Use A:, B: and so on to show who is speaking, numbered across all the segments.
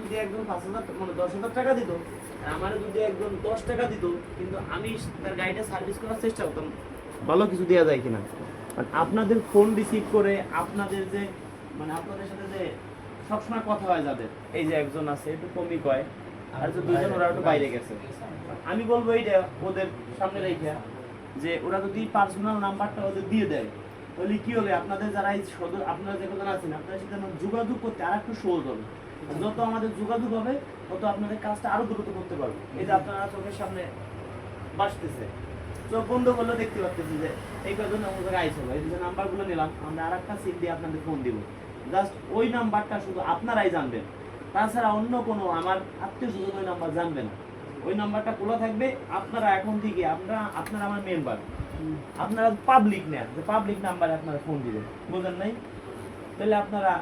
A: যদি একজন পাঁচ হাজার মানে দশ হাজার টাকা যদি একজন দশ টাকা কিন্তু আমি তার সার্ভিস করার চেষ্টা করতাম, ভালো কিছু দেওয়া যায় কিনা। আপনাদের ফোন রিসিভ করে আপনাদের যে মানে আপনাদের সাথে যে সবসময় কথা হয় যাদের, এই যে একজন আছে, একটু কমই কয়, আর যে দুজন ওরা একটু বাইরে গেছে। আমি বলব এইটা, ওদের সামনে রেখে যে ওরা যদি পার্সোনাল নাম্বারটা ওদের দিয়ে দেয় তাহলে কি হবে আপনাদের যারা সদর আপনারা যে কথা আছেন আপনাদের সাথে আমার যোগাযোগ করতে আর একটু সহজ হবে। যত আমাদের যোগাযোগ হবে, তত আপনাদের কাজটা আরও দ্রুত করতে পারব। এই যে আপনারা চোখের সামনে বাসতেছে। চোখ বন্ধ করলে দেখতে পাচ্ছেন যে এই কজন আমাদের আইস হবে এই যে নাম্বারগুলো নিলাম, আমরা আর একটা সিম দিয়ে আপনাদের ফোন দিব। জাস্ট ওই নাম্বারটা শুধু আপনারাই জানবেন। তাছাড়া অন্য কোনো আমার আত্মীয় স্বজন ওই নাম্বার জানবে না। ওই নাম্বারটা খোলা থাকবে, আপনারা এখন থেকে আপনারা আপনারা আমার মেম্বার আপনারা পাবলিক নেন যে পাবলিক নাম্বারে আপনারা ফোন দিবেন বুঝলেন নাই? তাহলে আপনারা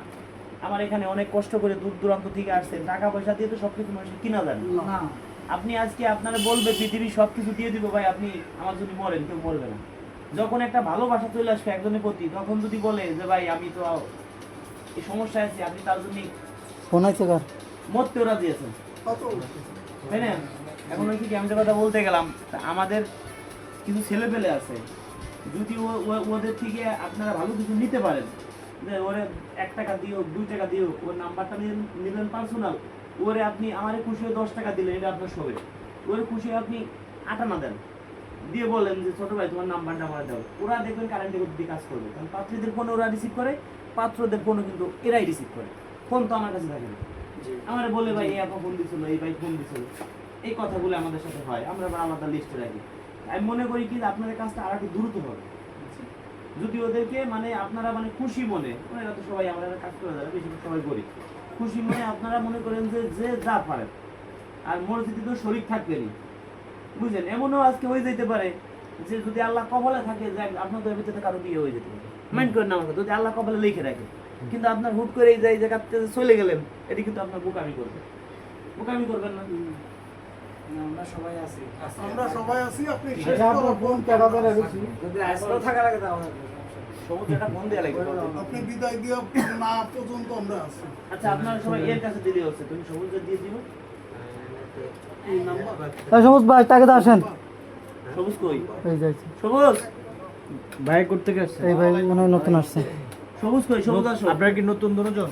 A: আমার এখানে অনেক কষ্ট করে দূর দূরান্ত থেকে আসছেন টাকা পয়সা দিয়ে তো সবকিছু মানুষের কিনা যান আপনি আজকে আপনারা বলবে পৃথিবীর সব কিছু দিয়ে দিব ভাই আপনি আমার যদি মরেন কেউ মরবে না। যখন একটা ভালোবাসা চলে আসবে একজনের প্রতি তখন যদি বলে যে ভাই আমি তো এই সমস্যায় আছি আপনি তার জন্য
B: ফোন আছে কার?
A: মরতেও রাজি আছেন। তাই না? এখন ওই কি আমি যে কথা বলতে গেলাম তা আমাদের কিছু ছেলে পেলে আছে। যদি ওদের থেকে আপনারা ভালো কিছু নিতে পারেন যে ওরে এক টাকা দিও দুই টাকা দিও ওর নাম্বারটা নিলেন- নিলেন পার্সোনাল ওরে আপনি আমারে খুশি হয়ে দশ টাকা দিলেন এটা আপনার শোবে ওরে খুশি হয়ে আপনি আটানা দেন। দিয়ে বলেন যে ছোট ভাই তোমার নাম্বারটা আমার দাও। ওরা দেখবেন কারেন্টের গতিতে কাজ করবে। কারণ পাত্রীদের ফোন ওরা রিসিভ করে পাত্রদের ফোনও কিন্তু এরাই রিসিভ করে। ফোন তো আমার কাছে থাকে না। আমার বলে ভাই এই আপা ফোন দিছিল এই ভাই ফোন দিছিল। এই কথাগুলো আমাদের সাথে হয়। আমরা আবার আলাদা লিস্টে রাখি। আমি মনে করি কি আপনাদের কাজটা আর একটু দ্রুত হবে। যদি ওদেরকে মানে আপনারা মানে খুশি মনে ওনারা তো সবাই আমরা কাজ করে যারা বেশি সবাই করি খুশি মনে আপনারা মনে করেন যে যে যা পারেন আর মসজিদে তো শরীর থাকবেনই। বুঝলেন? এমনও আজকে হয়ে যেতে পারে যে যদি আল্লাহ কবলে থাকে যে আপনাদের ভিতরে কারও বিয়ে হয়ে যেতে পারে। মাইন্ড করেন না আমাকে যদি আল্লাহ কবলে লিখে রাখে। কিন্তু আপনার হুট করে এই যে জায়গা থেকে চলে গেলেন এটি কিন্তু আপনার বোকামি করবে। বোকামি করবেন না,
C: আমরা সবাই আছি।
D: আমরা সবাই আছি আপনি শেষ
B: আচ্ছা,
D: করুন।
B: ফোন কেটা ধরে
C: যদি আজকেও থাকা লাগে তাহলে
A: সবুজ একটা ফোন দেওয়া লাগবে?
D: আপনি বিদায় দিয়ে না পর্যন্ত আমরা আছি।
A: আচ্ছা আপনারা সবাই এর কাছে দিলে হচ্ছে তুমি সবুজ দিয়ে দিও।
D: এই নাম্বার?
B: এই সমস্ত ভাই টাকা তো আসেন।
A: সবুজ কই?
B: এই
A: সবুজ!
E: ভাই করতে গেছে
B: এই ভাই মনে হয় নতুন আসছে।
A: সবুজ কই সবুজ আসো।
E: আপনার কি নতুন
A: পরি-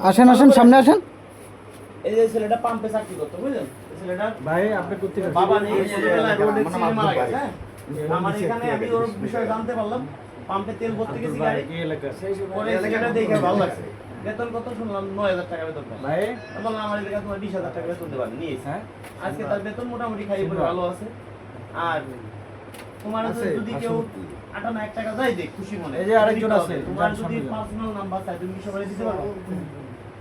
B: আসেন আসেন সামনে আসেন।
A: এই যে ছেলেটা পাম্পে চাকরি করতো বুঝলেন? ছেলেটা
E: ভাই আপনি করতে
A: বাবা নেই রোডে ছিঁড়ে মারা গেছে হ্যাঁ? আমার এখানে আমি ওর বিষয়ে জানতে পারলাম পাম্পে তেল ভর্তি গেছি গাড়ি।
E: কি এলাকা।
A: পরে ছেলেটা দেখে ভালো লাগছে। বেতন কত? শুনলাম নয় হাজার টাকা বেতন
E: ভাই?
A: বললাম আমার এলাকা তোমার বিশ হাজার টাকা বেতন দেওয়া নিয়েছে
E: হ্যাঁ?
A: আজকে তার বেতন মোটামুটি খাই পরে ভালো আছে। আর তোমার
E: আছে,
A: যদি কেউ
E: কি?
A: আটানা এক টাকা দেয় দেখ খুশি মনে।
E: এই যে আরেকজন আছে,
A: তোমার যদি পার্সোনাল নাম্বার চাই তুমি কি সবাই দিতে পারো?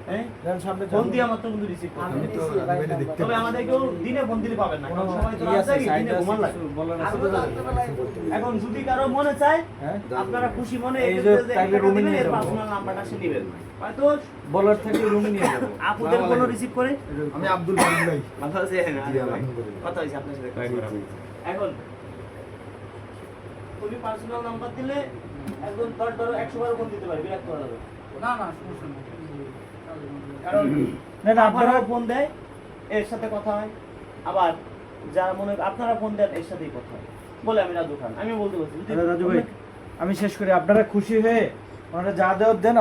A: হ্যাঁ
E: সামনে
A: ফোন দিয়ে আমার তো কিন্তু রিসিভ করতে
C: আমি
A: হবে।
C: নিছি, ভাই, নাম্বার।
A: তবে আমাদের কেউ দিনে ফোন দিলে পাবেন না কারণ সবাই তো
E: ই আছে,
A: রাত জাগে,
E: সাইড
A: দিনে ঘুমান লাগে।
E: কিছু বলার আছে?
C: আরও রাত্রেবেলায় করতে হবে।
A: এখন যদি কারও মনে চায়
E: হ্যাঁ
A: আপনারা খুশি মনে
E: এই
A: এই
E: যে
A: যে
E: রুমে নিয়ে যাব।
A: পার্সোনাল নাম্বারটা সে নেবেন হয়তো
E: বলার থাকলে রুমে নিয়ে যাব
A: আপুদের কোনো রিসিভ করে
F: আমি আব্দুল ভাই
A: আছে। কথা আপনার সাথে এখন তুমি পার্সোনাল নাম্বার দিলে একজন ধর ধরো একশো বার ফোন দিতে পারে বিরাট করা যাবে
C: না না সমস্যা নেই।
A: কারণ
E: না না
A: আপনারা
E: আপনারা
A: ফোন দেয় এর সাথে কথা হয়। আবার যারা মনে আপনারা ফোন দেন এর সাথেই কথা হয়। বলে আমি রাজু খান আমি বলতে বলছি
E: রাজু ভাই আমি শেষ করি। আপনারা খুশি হয়ে ওনারা যা দেওয়ার দেন